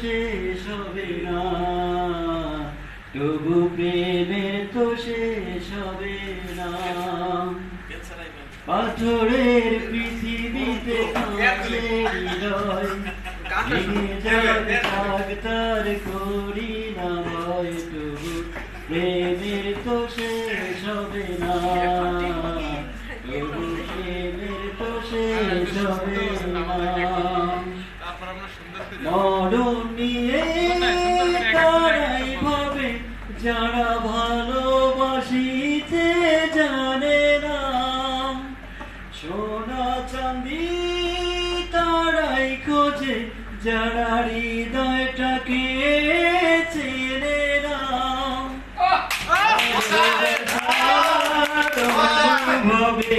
শেষ হবে না। তবু প্রেমের তো শেষ হবে না। পাথরের পৃথিবীতে তার করি না ভয় তবু প্রেমের তো শেষ হবে না। মরণ তারাই ভাবে যারা ভালোবাসিতে জানে না সোনা চাঁদি তারাই খোঁজে যারা হৃদয়টাকে চেনে না ভাবে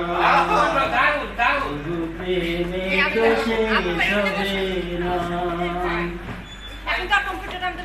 রে খুশি সবিরাম